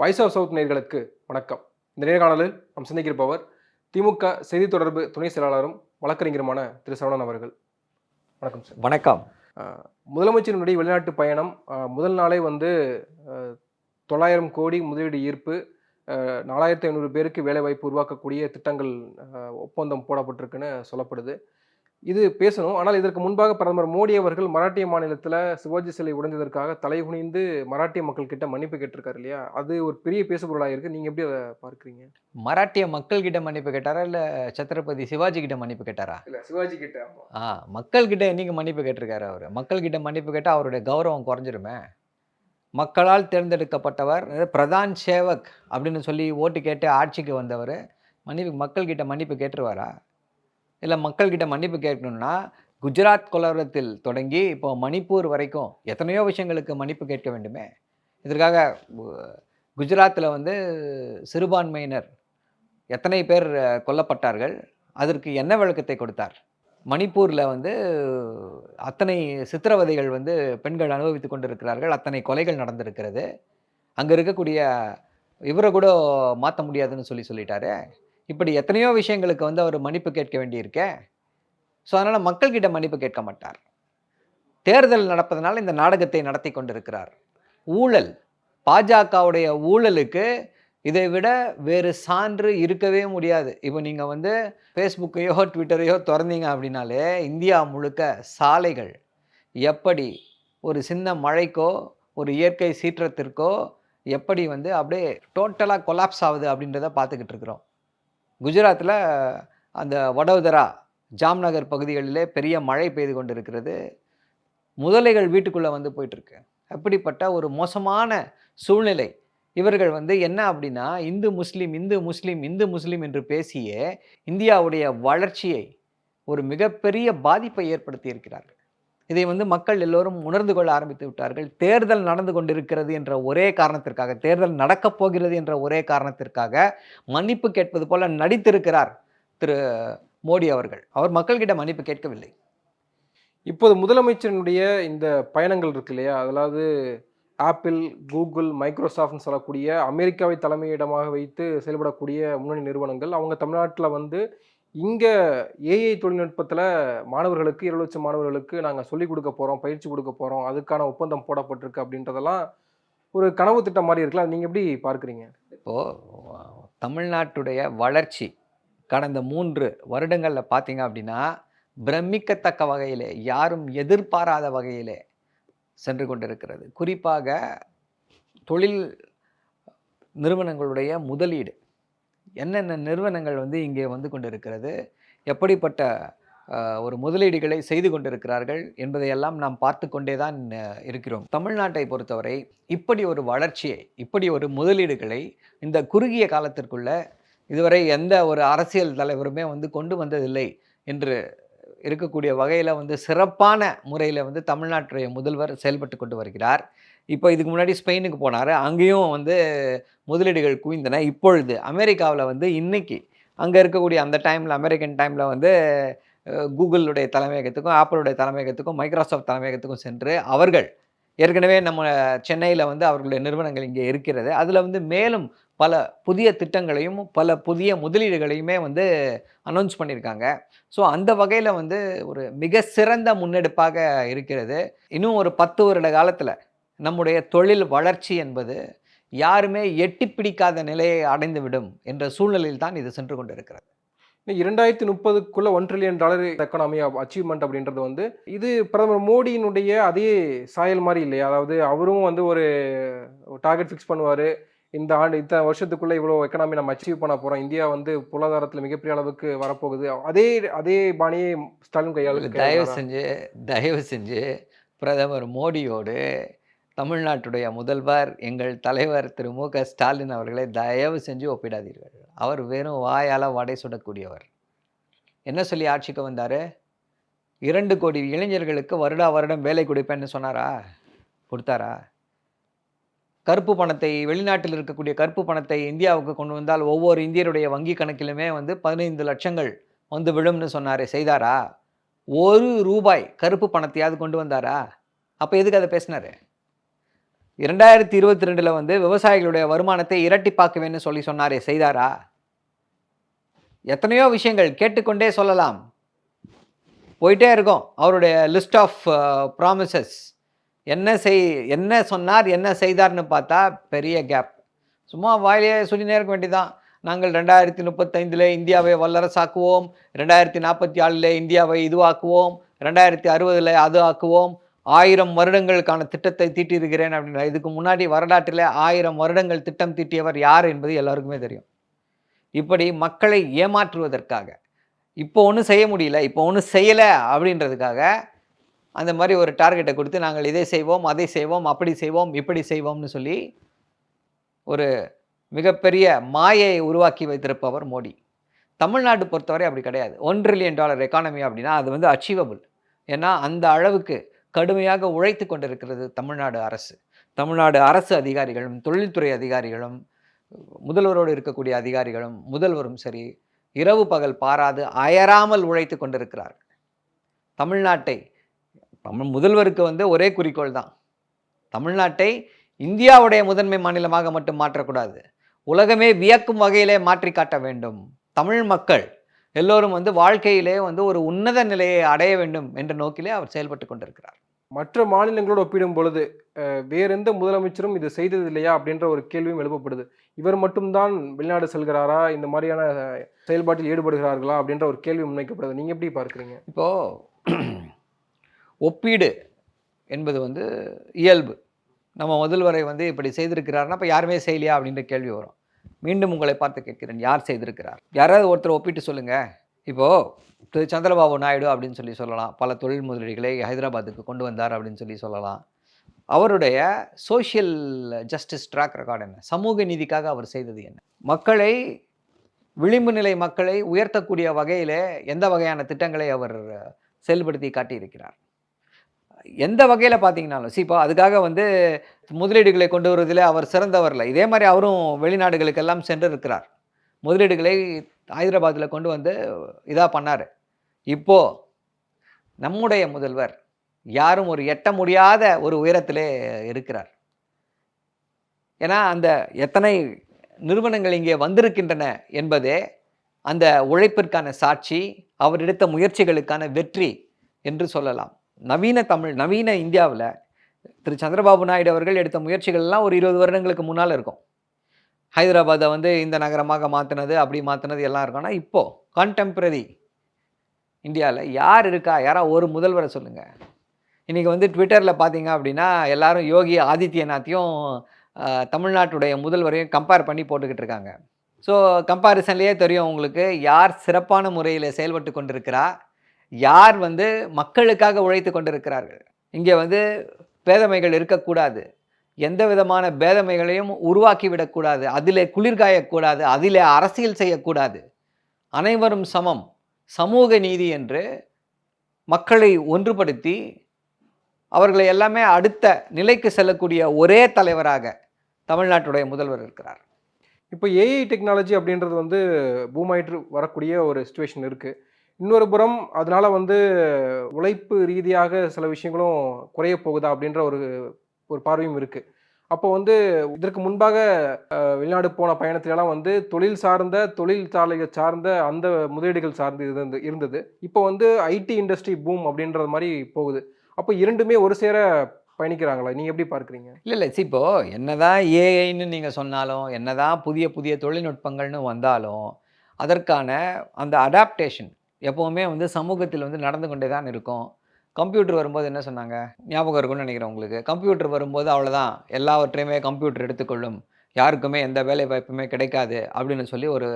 Voice of south நேயர்களுக்கு வணக்கம். இந்த நேர்காணலில் நாம் சந்திக்கிருப்பவர் திமுக செய்தி தொடர்பு துணை செயலாளரும் வழக்கறிஞருமான திரு. சரவணன் அவர்கள். வணக்கம் சார். வணக்கம். முதலமைச்சரினுடைய வெளிநாட்டு பயணம் முதல் நாளே வந்து தொள்ளாயிரம் கோடி முதலீடு ஈர்ப்பு நாலாயிரத்தி ஐநூறு பேருக்கு வேலைவாய்ப்பு உருவாக்கக்கூடிய திட்டங்கள் ஒப்பந்தம் போடப்பட்டிருக்குன்னு சொல்லப்படுது. இது பேசணும். ஆனால் இதற்கு முன்பாக பிரதமர் மோடி அவர்கள் மராட்டிய மாநிலத்தில் சிவாஜி சிலை உடைந்ததற்காக தலைகுனிந்து மராட்டிய மக்கள் கிட்ட மன்னிப்பு கேட்டிருக்காரு இல்லையா? அது ஒரு பெரிய பேசுபொருளாக இருக்கு. நீங்க எப்படி அதை பார்க்குறீங்க? மராட்டிய மக்கள் கிட்ட மன்னிப்பு கேட்டாரா? இல்ல சத்ரபதி சிவாஜி கிட்ட மன்னிப்பு கேட்டாரா? இல்ல சிவாஜி கிட்ட ஆ மக்கள் கிட்ட என்னைக்கு மன்னிப்பு கேட்டிருக்காரு அவர்? மக்கள் கிட்ட மன்னிப்பு கேட்டா அவருடைய கௌரவம் குறைஞ்சிருமே. மக்களால் தேர்ந்தெடுக்கப்பட்டவர் பிரதான் சேவக் அப்படின்னு சொல்லி ஓட்டு கேட்டு ஆட்சிக்கு வந்தவர். மன்னிப்பு மக்கள் கிட்ட மன்னிப்பு கேட்டுருவாரா? இல்லை மக்கள்கிட்ட மன்னிப்பு கேட்கணும்னா குஜராத் கொலவரத்தில் தொடங்கி இப்போ மணிப்பூர் வரைக்கும் எத்தனையோ விஷயங்களுக்கு மன்னிப்பு கேட்க வேண்டுமே. இதற்காக குஜராத்தில் வந்து சிறுபான்மையினர் எத்தனை பேர் கொல்லப்பட்டார்கள் அதற்கு என்ன விளக்கத்தை கொடுத்தார்? மணிப்பூரில் வந்து அத்தனை சித்திரவதைகள் வந்து பெண்கள் அனுபவித்து கொண்டிருக்கிறார்கள் அத்தனை கொலைகள் நடந்திருக்கிறது. அங்கே இருக்கக்கூடிய இவரை கூட மாற்ற முடியாதுன்னு சொல்லி சொல்லிட்டாரு. இப்படி எத்தனையோ விஷயங்களுக்கு வந்து அவர் மன்னிப்பு கேட்க வேண்டியிருக்கே. ஸோ அதனால் மக்கள்கிட்ட மன்னிப்பு கேட்க மாட்டார். தேர்தல் நடப்பதனால் இந்த நாடகத்தை நடத்தி கொண்டிருக்கிறார். ஊழல். பாஜகவுடைய ஊழலுக்கு இதை விட வேறு சான்று இருக்கவே முடியாது. இப்போ நீங்கள் வந்து ஃபேஸ்புக்கையோ ட்விட்டரையோ திறந்தீங்க அப்படின்னாலே இந்தியா முழுக்க சாலைகள் எப்படி ஒரு சின்ன மழைக்கோ ஒரு இயற்கை சீற்றத்திற்கோ எப்படி வந்து அப்படியே டோட்டலாக கொலாப்ஸ் ஆகுது அப்படின்றத பார்த்துக்கிட்டு இருக்கிறோம். குஜராத்தில் அந்த வடோதரா ஜாம்நகர் பகுதிகளிலே பெரிய மழை பெய்து கொண்டிருக்கிறது. முதலைகள் வீட்டுக்குள்ளே வந்து போயிட்டுருக்கு. அப்படிப்பட்ட ஒரு மோசமான சூழ்நிலை. இவர்கள் வந்து என்ன அப்படின்னா இந்து முஸ்லீம் இந்து முஸ்லீம் இந்து முஸ்லீம் என்று பேசியே இந்தியாவுடைய வளர்ச்சியை ஒரு மிகப்பெரிய பாதிப்பை ஏற்படுத்தி இருக்கிறார்கள் இதை வந்து மக்கள் எல்லோரும் உணர்ந்து கொள்ள ஆரம்பித்து விட்டார்கள். தேர்தல் நடந்து கொண்டிருக்கிறது என்ற ஒரே காரணத்திற்காக தேர்தல் நடக்கப் போகிறது என்ற ஒரே காரணத்திற்காக மன்னிப்பு கேட்பது போல நடித்திருக்கிறார் திரு மோடி அவர்கள். அவர் மக்கள்கிட்ட மன்னிப்பு கேட்கவில்லை. இப்போது முதலமைச்சரினுடைய இந்த பயணங்கள் இருக்கு இல்லையா? அதாவது ஆப்பிள் கூகுள் மைக்ரோசாஃப்ட்னு சொல்லக்கூடிய அமெரிக்காவை தலைமையிடமாக வைத்து செயல்படக்கூடிய முன்னணி நிறுவனங்கள் அவங்க தமிழ்நாட்டில் வந்து இங்கே ஏஐ தொழில்நுட்பத்தில் மாணவர்களுக்கு இருபது லட்சம் மாணவர்களுக்கு நாங்கள் சொல்லிக் கொடுக்க போகிறோம் பயிற்சி கொடுக்க போகிறோம் அதுக்கான ஒப்பந்தம் போடப்பட்டிருக்கு அப்படின்றதெல்லாம் ஒரு கனவு திட்டம் மாதிரி இருக்கலாம் நீங்கள் எப்படி பார்க்குறீங்க? இப்போது தமிழ்நாட்டுடைய வளர்ச்சி கடந்த மூன்று வருடங்களில் பார்த்தீங்க அப்படின்னா பிரமிக்கத்தக்க வகையிலே யாரும் எதிர்பாராத வகையிலே சென்று கொண்டிருக்கிறது. குறிப்பாக தொழில் நிறுவனங்களுடைய முதலீடு. என்னென்ன நிறுவனங்கள் வந்து இங்கே வந்து கொண்டிருக்கிறது எப்படிப்பட்ட ஒரு முதலீடுகளை செய்து கொண்டிருக்கிறார்கள் என்பதையெல்லாம் நாம் பார்த்து கொண்டே தான் இருக்கிறோம். தமிழ்நாட்டை பொறுத்தவரை இப்படி ஒரு வளர்ச்சியை இப்படி ஒரு முதலீடுகளை இந்த குறுகிய காலத்திற்குள்ள இதுவரை எந்த ஒரு அரசியல் தலைவருமே வந்து கொண்டு வந்ததில்லை என்று இருக்கக்கூடிய வகையில் வந்து சிறப்பான முறையில் வந்து தமிழ்நாட்டுடைய முதல்வர் செயல்பட்டு கொண்டு வருகிறார். இப்போ இதுக்கு முன்னாடி ஸ்பெயினுக்கு போனார். அங்கேயும் வந்து முதலீடுகள் குவிந்தன. இப்பொழுது அமெரிக்காவில் வந்து இன்னைக்கு அங்கே இருக்கக்கூடிய அந்த டைமில் அமெரிக்கன் டைமில் வந்து கூகுளுடைய தலைமையகத்துக்கும் ஆப்பிளுடைய தலைமையகத்துக்கும் மைக்ரோசாஃப்ட் தலைமையகத்துக்கும் சென்று அவர்கள் ஏற்கனவே நம்ம சென்னையில் வந்து அவர்களுடைய நிறுவனங்கள் இங்கே இருக்கிறது. அதில் வந்து மேலும் பல புதிய திட்டங்களையும் பல புதிய முதலீடுகளையுமே வந்து அனௌன்ஸ் பண்ணியிருக்காங்க. ஸோ அந்த வகையில் வந்து ஒரு மிக சிறந்த முன்னெடுப்பாக இருக்கிறது. இன்னும் ஒரு பத்து வருட காலத்தில் நம்முடைய தொழில் வளர்ச்சி என்பது யாருமே எட்டி பிடிக்காத நிலையை அடைந்துவிடும் என்ற சூழ்நிலையில் தான் இது சென்று கொண்டிருக்கிறது. இரண்டாயிரத்தி முப்பதுக்குள்ள one trillion dollar economy achievement அப்படின்றது வந்து இது பிரதமர் மோடியினுடைய அதே சாயல் மாதிரி இல்லையா? அதாவது அவரும் வந்து ஒரு டார்கெட் ஃபிக்ஸ் பண்ணுவார். இந்த ஆண்டு இத்தனை வருஷத்துக்குள்ள இவ்வளோ எக்கனாமி நம்ம அச்சீவ் பண்ண போறோம். இந்தியா வந்து பொருளாதாரத்தில் மிகப்பெரிய அளவுக்கு வரப்போகுது. அதே அதே பாணியை ஸ்டாலின் கையாளு தயவு செஞ்சு தயவு செஞ்சு பிரதமர் மோடியோடு தமிழ்நாட்டுடைய முதல்வர் எங்கள் தலைவர் திரு. மு. க. ஸ்டாலின் அவர்களை தயவு செஞ்சு ஒப்பிடாதீர்கள். அவர் வெறும் வாயால் வடை சுடக்கூடியவர். என்ன சொல்லி ஆட்சிக்கு வந்தார்? இரண்டு கோடி இளைஞர்களுக்கு வருடா வருடம் வேலை கொடுப்பேன்னு சொன்னாரா? கொடுத்தாரா? கருப்பு பணத்தை வெளிநாட்டில் இருக்கக்கூடிய கருப்பு பணத்தை இந்தியாவுக்கு கொண்டு வந்தால் ஒவ்வொரு இந்தியருடைய வங்கி கணக்கிலுமே வந்து பதினைந்து லட்சங்கள் வந்து விழும்னு சொன்னாரே செய்தாரா? ஒரு ரூபாய் கருப்பு பணத்தையாவது கொண்டு வந்தாரா? அப்போ எதுக்கு அதை பேசினாரு? இரண்டாயிரத்தி இருபத்தி ரெண்டில் வந்து விவசாயிகளுடைய வருமானத்தை இரட்டிப்பாக்குவேன்னு சொல்லி சொன்னாரே செய்தாரா? எத்தனையோ விஷயங்கள் கேட்டுக்கொண்டே சொல்லலாம். போயிட்டே இருக்கும். அவருடைய லிஸ்ட் ஆஃப் ப்ராமிசஸ் என்ன செய் என்ன சொன்னார் என்ன செய்தார்னு பார்த்தா பெரிய கேப் சும்மா வாயிலே சொல்லினே இருக்க வேண்டியதான் நாங்கள் ரெண்டாயிரத்தி முப்பத்தைந்தில் இந்தியாவை வல்லரசாக்குவோம். ரெண்டாயிரத்தி நாற்பத்தி ஆறில் இந்தியாவை இதுவாக்குவோம். ரெண்டாயிரத்தி அறுபதில் அது ஆக்குவோம். ஆயிரம் வருடங்களுக்கான திட்டத்தை தீட்டியிருக்கிறேன் அப்படின்ற இதுக்கு முன்னாடி வரலாற்றில் ஆயிரம் வருடங்கள் திட்டம் தீட்டியவர் யார் என்பது எல்லாருக்குமே தெரியும். இப்படி மக்களை ஏமாற்றுவதற்காக இப்போ ஒன்றும் செய்ய முடியல இப்போ ஒன்றும் செய்யலை அப்படின்றதுக்காக அந்த மாதிரி ஒரு டார்கெட்டை கொடுத்து நாங்கள் இதை செய்வோம் அதை செய்வோம் அப்படி செய்வோம் இப்படி செய்வோம்னு சொல்லி ஒரு மிகப்பெரிய மாயை உருவாக்கி வைத்திருப்பவர் மோடி. தமிழ்நாடு பொறுத்தவரை அப்படி கிடையாது. ஒன் ட்ரில்லியன் டாலர் எக்கானமி அப்படின்னா அது வந்து அச்சீவபிள் ஏன்னா அந்த அளவுக்கு கடுமையாக உழைத்து கொண்டிருக்கிறது தமிழ்நாடு அரசு. தமிழ்நாடு அரசு அதிகாரிகளும் தொழில்துறை அதிகாரிகளும் முதல்வரோடு இருக்கக்கூடிய அதிகாரிகளும் முதல்வரும் சரி இரவு பகல் பாராது அயராமல் உழைத்து கொண்டிருக்கிறார்கள். தமிழ்நாட்டை தமிழ் முதல்வருக்கு வந்து ஒரே குறிக்கோள் தான். தமிழ்நாட்டை இந்தியாவுடைய முதன்மை மாநிலமாக மட்டும் மாற்றக்கூடாது. உலகமே வியக்கும் வகையிலே மாற்றி காட்ட வேண்டும். தமிழ் மக்கள் எல்லோரும் வந்து வாழ்க்கையிலே வந்து ஒரு உன்னத நிலையை அடைய வேண்டும் என்ற நோக்கிலே அவர் செயல்பட்டு கொண்டிருக்கிறார். மற்ற மாநிலங்களோடு ஒப்பிடும் பொழுது வேற எந்த முதலமைச்சரும் இது செய்தது இல்லையா அப்படின்ற ஒரு கேள்வியும் எழுப்பப்படுது. இவர் மட்டும்தான் வெளிநாடு செல்கிறாரா? இந்த மாதிரியான செயல்பாட்டில் ஈடுபடுகிறார்களா? அப்படின்ற ஒரு கேள்வி முன்வைக்கப்படுது. நீங்க எப்படி பார்க்குறீங்க? இப்போ ஒப்பீடு என்பது வந்து இயல்பு. நம்ம முதல்வரை வந்து இப்படி செய்திருக்கிறாருன்னா இப்போ யாருமே செய்யலையா அப்படின்ற கேள்வி வரும். மீண்டும் உங்களை பார்த்து கேட்கிறேன். யார் செய்திருக்கிறார்? யாராவது ஒருத்தர் ஒப்பிட்டு சொல்லுங்க. இப்போது திரு சந்திரபாபு நாயுடு அப்படின்னு சொல்லி சொல்லலாம். பல தொழில் முதலீடுகளை ஹைதராபாத்துக்கு கொண்டு வந்தார் அப்படின்னு சொல்லி சொல்லலாம். அவருடைய சோஷியல் ஜஸ்டிஸ் ட்ராக் ரெக்கார்டு என்ன? சமூக நீதிக்காக அவர் செய்தது என்ன? மக்களை விளிம்பு நிலை மக்களை உயர்த்தக்கூடிய வகையிலே எந்த வகையான திட்டங்களை அவர் செயல்படுத்தி காட்டியிருக்கிறார்? எந்த வகையில் பார்த்தீங்கன்னாலும் சி இப்போ அதுக்காக வந்து முதலீடுகளை கொண்டு வருவதில் அவர் சிறந்தவரில் இதே மாதிரி அவரும் வெளிநாடுகளுக்கெல்லாம் சென்று இருக்கிறார் முதலீடுகளை ஹைதராபாத்தில் கொண்டு வந்து இதாக பண்ணார். இப்போ நம்முடைய முதல்வர் யாரும் ஒரு எட்ட முடியாத ஒரு உயரத்திலே இருக்கிறார். ஏன்னா அந்த எத்தனை நிறுவனங்கள் இங்கே வந்திருக்கின்றன என்பதே அந்த உழைப்பிற்கான சாட்சி அவர் எடுத்த முயற்சிகளுக்கான வெற்றி என்று சொல்லலாம். நவீன தமிழ் நவீன இந்தியாவில் திரு சந்திரபாபு நாயுடு அவர்கள் எடுத்த முயற்சிகள்லாம் ஒரு இருபது வருடங்களுக்கு முன்னால் இருக்கும். ஹைதராபாத்தை வந்து இந்த நகரமாக மாற்றினது அப்படி மாற்றினது எல்லாம் இருக்கும். ஆனால் இப்போது கான்டெம்பரரி இந்தியாவில் யார் இருக்கா? யாராவது ஒரு முதல்வரை சொல்லுங்கள் இன்றைக்கி வந்து ட்விட்டரில் பார்த்தீங்க அப்படின்னா எல்லாரும் யோகி ஆதித்யநாத்தையும் தமிழ்நாட்டுடைய முதல்வரையும் கம்பேர் பண்ணி போட்டுக்கிட்டு இருக்காங்க. ஸோ கம்பாரிசன்லேயே தெரியும் உங்களுக்கு யார் சிறப்பான முறையில் செயல்பட்டு கொண்டிருக்கிறா? யார் வந்து மக்களுக்காக உழைத்து கொண்டிருக்கிறார்கள்? இங்கே வந்து பேதமைகள் இருக்கக்கூடாது. எந்த விதமான பேதமைகளையும் உருவாக்கி விடக்கூடாது அதிலே குளிர்காயக்கூடாது அதிலே அரசியல் செய்யக்கூடாது. அனைவரும் சமம். சமூக நீதி என்று மக்களை ஒன்றுபடுத்தி அவர்களை எல்லாமே அடுத்த நிலைக்கு செல்லக்கூடிய ஒரே தலைவராக தமிழ்நாட்டுடைய முதல்வர் இருக்கிறார். இப்போ ஏஐ டெக்னாலஜி அப்படின்றது வந்து பூமாயிட்டு வரக்கூடிய ஒரு சுச்சுவேஷன் இருக்குது இன்னொரு புறம் அதனால வந்து உழைப்பு ரீதியாக சில விஷயங்களும் குறைய போகுதா அப்படின்ற ஒரு ஒரு பார்வையும் இருக்கு. அப்போ வந்து இதற்கு முன்பாக வெளிநாடு போன பயணத்திலலாம் வந்து தொழில் சார்ந்த தொழிற்சாலைகள் சார்ந்த அந்த முதலீடுகள் சார்ந்து இருந்து இருந்தது. இப்போ வந்து ஐடி இண்டஸ்ட்ரி பூம் அப்படின்றது மாதிரி போகுது. அப்போ இரண்டுமே ஒரு சேர பயணிக்கிறாங்களா? நீங்கள் எப்படி பார்க்குறீங்க? இல்லை இல்லை. சி இப்போ என்னதான் ஏஐன்னு நீங்கள் சொன்னாலும் என்னதான் புதிய புதிய தொழில்நுட்பங்கள்னு வந்தாலும் அதற்கான அந்த அடாப்டேஷன் எப்போவுமே வந்து சமூகத்தில் வந்து நடந்து கொண்டே தான் இருக்கும். கம்ப்யூட்டர் வரும்போது என்ன சொன்னாங்க? ஞாபகம் இருக்கும்னு நினைக்கிறேன் உங்களுக்கு. கம்ப்யூட்டர் வரும்போது அவ்வளோதான் எல்லாவற்றையுமே கம்ப்யூட்டர் எடுத்துக்கொள்ளும். யாருக்குமே எந்த வேலை வாய்ப்புமே கிடைக்காது அப்படின்னு சொல்லி ஒரு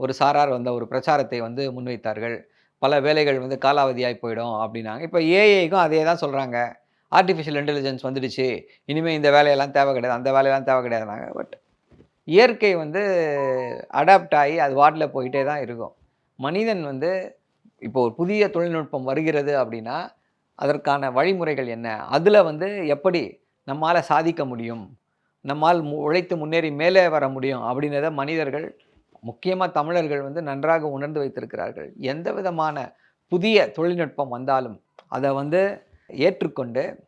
ஒரு சாரார் வந்த ஒரு பிரச்சாரத்தை வந்து முன்வைத்தார்கள். பல வேலைகள் வந்து காலாவதியாகி போயிடும் அப்படின்னாங்க. இப்போ ஏஐக்கும் அதே தான் சொல்கிறாங்க ஆர்டிஃபிஷியல் இன்டெலிஜென்ஸ் வந்துடுச்சு. இனிமேல் இந்த வேலையெல்லாம் தேவை கிடையாது. அந்த வேலையெல்லாம் தேவை கிடையாதுனாங்க பட் இயற்கை வந்து அடாப்ட் ஆகி அது வாட்டில் போயிட்டே தான் இருக்கும். மனிதன் வந்து இப்போ ஒரு புதிய தொழில்நுட்பம் வருகிறது அப்படின்னா அதற்கான வழிமுறைகள் என்ன? அதில் வந்து எப்படி நம்மால் சாதிக்க முடியும்? நம்மால் மு- உழைத்து முன்னேறி மேலே வர முடியும் அப்படின்றத மனிதர்கள் முக்கியமாக தமிழர்கள் வந்து நன்றாக உணர்ந்து வைத்திருக்கிறார்கள். எந்த விதமான புதிய தொழில்நுட்பம் வந்தாலும் அதை வந்து ஏற்றுக்கொண்டு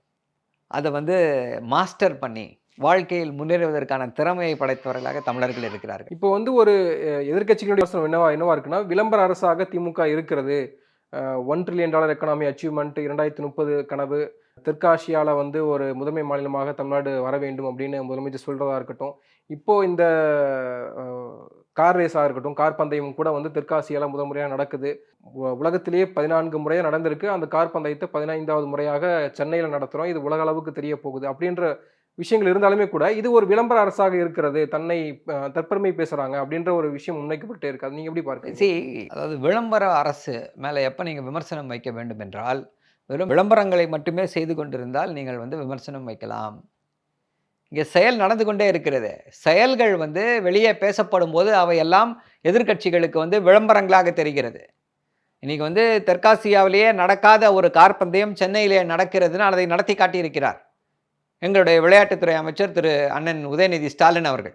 அதை வந்து மாஸ்டர் பண்ணி வாழ்க்கையில் முன்னேறுவதற்கான திறமையை படைத்தவர்களாக தமிழர்கள் இருக்கிறார்கள். இப்போ வந்து ஒரு எதிர்கட்சிகளுடைய யோசனை என்னவா என்னவா இருக்குன்னா விளம்பர அரசாக திமுக இருக்கிறது. One trillion dollar economy achievement இரண்டாயிரத்தி முப்பது கனவு தெற்காசியால வந்து ஒரு முதன்மை மாநிலமாக தமிழ்நாடு வர வேண்டும் அப்படின்னு முதலமைச்சர் சொல்றதா இருக்கட்டும். இப்போ இந்த கார் ரேஸாக இருக்கட்டும் கார் பந்தயம் கூட வந்து தெற்காசியால முதல் முறையாக நடக்குது. உலகத்திலேயே பதினான்கு முறையாக நடந்திருக்கு. அந்த கார் பந்தயத்தை பதினைந்தாவது முறையாக சென்னையில் நடத்துகிறோம் இது உலக அளவுக்கு தெரிய போகுது அப்படின்ற விஷயங்கள் இருந்தாலுமே கூட இது ஒரு விளம்பர அரசாக இருக்கிறது தன்னை தற்பெருமை பேசுறாங்க அப்படின்ற ஒரு விஷயம் முன்வைக்கப்பட்டே இருக்காது. நீங்கள் நீங்க எப்படி பார்க்க சி அதாவது விளம்பர அரசு மேலே எப்போ நீங்கள் விமர்சனம் வைக்க வேண்டும் என்றால் வெறும் விளம்பரங்களை மட்டுமே செய்து கொண்டிருந்தால் நீங்கள் வந்து விமர்சனம் வைக்கலாம். இங்கே செயல் நடந்து கொண்டே இருக்கிறது. செயல்கள் வந்து வெளியே பேசப்படும் போது அவையெல்லாம் எதிர்க்கட்சிகளுக்கு வந்து விளம்பரங்களாக தெரிகிறது. இன்னைக்கு வந்து தெற்காசியாவிலேயே நடக்காத ஒரு கார் பந்தயம் சென்னையிலே நடக்கிறதுன்னு அதை நடத்தி காட்டியிருக்கிறார். எங்களுடைய விளையாட்டுத்துறை அமைச்சர் திரு அண்ணன் உதயநிதி ஸ்டாலின் அவர்கள்.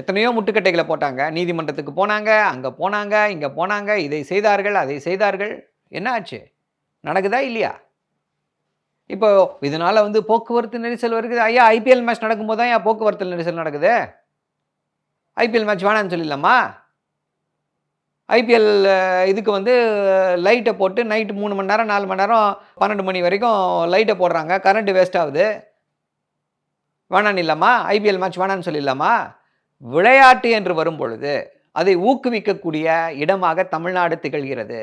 எத்தனையோ முட்டுக்கட்டைகளை போட்டாங்க. நீதிமன்றத்துக்கு போனாங்க அங்கே போனாங்க இங்கே போனாங்க இதை செய்தார்கள் அதை செய்தார்கள். என்ன ஆச்சு? நடக்குதா இல்லையா? இப்போ இதனால் வந்து போக்குவரத்து நெரிசல் வருது. ஐயா ஐபிஎல் மேட்ச் நடக்கும்போது தான் ஏன் போக்குவரத்து நெரிசல் நடக்குது. ஐபிஎல் மேட்ச் வேணாம்னு சொல்லிடலாமா? ஐபிஎல் இதுக்கு வந்து லைட்டை போட்டு நைட்டு மூணு மணி நேரம் நாலு மணி நேரம் பன்னெண்டு மணி வரைக்கும் லைட்டை போடுறாங்க. கரண்ட்டு வேஸ்ட் ஆகுது. வேணான்னு இல்லாமா ஐபிஎல் மேட்ச் வேணான்னு சொல்லிடலாமா? விளையாட்டு என்று வரும் பொழுது அதை ஊக்குவிக்கக்கூடிய இடமாக தமிழ்நாடு திகழ்கிறது.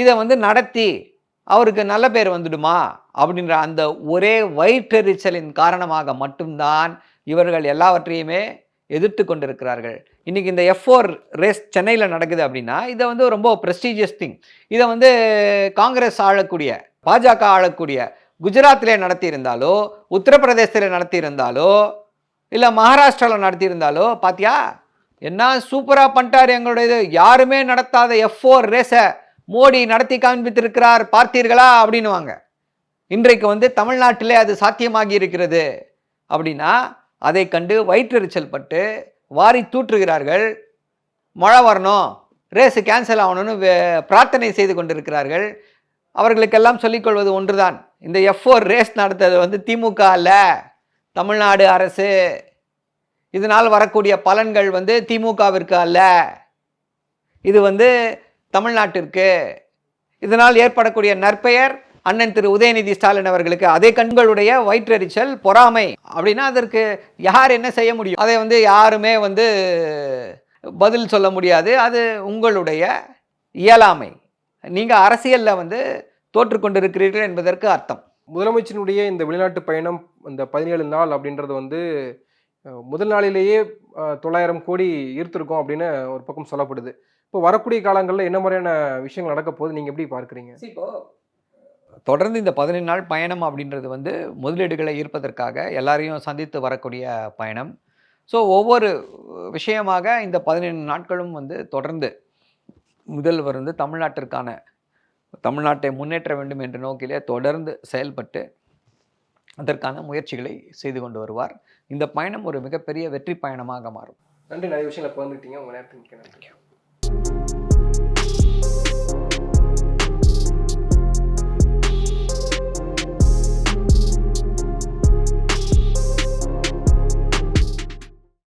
இதை வந்து நடத்தி அவருக்கு நல்ல பேர் வந்துடுமா? அப்படின்ற அந்த ஒரே வயிற்றெரிச்சலின் காரணமாக மட்டும்தான் இவர்கள் எல்லாவற்றையுமே எதிர்த்து கொண்டிருக்கிறார்கள். இன்றைக்கி இந்த எஃப் ஃபோர் ரேஸ் சென்னையில் நடக்குது அப்படின்னா இதை வந்து ரொம்ப ப்ரெஸ்டீஜியஸ் திங் இதை வந்து காங்கிரஸ் ஆளக்கூடிய பாஜக ஆளக்கூடிய குஜராத்திலே நடத்தியிருந்தாலோ உத்தரப்பிரதேசத்தில் நடத்தியிருந்தாலோ இல்லை மகாராஷ்டிராவில் நடத்தியிருந்தாலோ பாத்தியா? என்ன சூப்பராக பண்ணிட்டார் எங்களுடைய இது யாருமே நடத்தாத எஃப் ஃபோர் ரேஸை மோடி நடத்தி காண்பித்திருக்கிறார் பார்த்தீர்களா? அப்படின்னுவாங்க. இன்றைக்கு வந்து தமிழ்நாட்டிலே அது சாத்தியமாகி இருக்கிறது. அப்படின்னா அதை கண்டு வயிற்றெரிச்சல் பட்டு வாரி தூற்றுகிறார்கள். மழை வரணும். ரேஸு கேன்சல் ஆகணும்னு வே- பிரார்த்தனை செய்து கொண்டிருக்கிறார்கள். அவர்களுக்கெல்லாம் சொல்லிக்கொள்வது ஒன்றுதான். இந்த எஃப் ஓர் ரேஸ் நடத்தது வந்து திமுக அல்ல. தமிழ்நாடு அரசு. இதனால் வரக்கூடிய பலன்கள் வந்து திமுகவிற்கு அல்ல. இது வந்து தமிழ்நாட்டிற்கு. இதனால் ஏற்படக்கூடிய நற்பெயர் அண்ணன் திரு உதயநிதி ஸ்டாலின் அவர்களுக்கு அதை கண்களுடைய வயிற்றெரிச்சல் பொறாமை. அப்படின்னா அதற்கு யார் என்ன செய்ய முடியும்? அதை வந்து யாருமே வந்து பதில் சொல்ல முடியாது. அது உங்களுடைய இயலாமை. நீங்கள் அரசியலில் வந்து தோற்றுக்கொண்டிருக்கிறீர்கள் என்பதற்கு அர்த்தம். முதலமைச்சரினுடைய இந்த வெளிநாட்டு பயணம் இந்த பதினேழு நாள் அப்படின்றது வந்து முதல் நாளிலேயே தொள்ளாயிரம் கோடி ஈர்த்திருக்கோம் அப்படின்னு ஒரு பக்கம் சொல்லப்படுது. இப்போ வரக்கூடிய காலங்களில் என்ன மாதிரியான விஷயங்கள் நடக்க போகுது? நீங்க எப்படி பார்க்குறீங்க? தொடர்ந்து இந்த பதினைந்து நாள் பயணம் அப்படின்றது வந்து முதலீடுகளை ஈர்ப்பதற்காக எல்லாரையும் சந்தித்து வரக்கூடிய பயணம். ஸோ ஒவ்வொரு விஷயமாக இந்த பதினைந்து நாட்களும் வந்து தொடர்ந்து முதல்வர் வந்து தமிழ்நாட்டிற்கான தமிழ்நாட்டை முன்னேற்ற வேண்டும் என்ற நோக்கிலே தொடர்ந்து செயல்பட்டு அதற்கான முயற்சிகளை செய்து கொண்டு வருவார். இந்த பயணம் ஒரு மிகப்பெரிய வெற்றி பயணமாக மாறும். நன்றி. நிறைய விஷயங்களை பகிர்ந்துக்கிட்டீங்க உங்க நேரத்துக்கு நன்றி.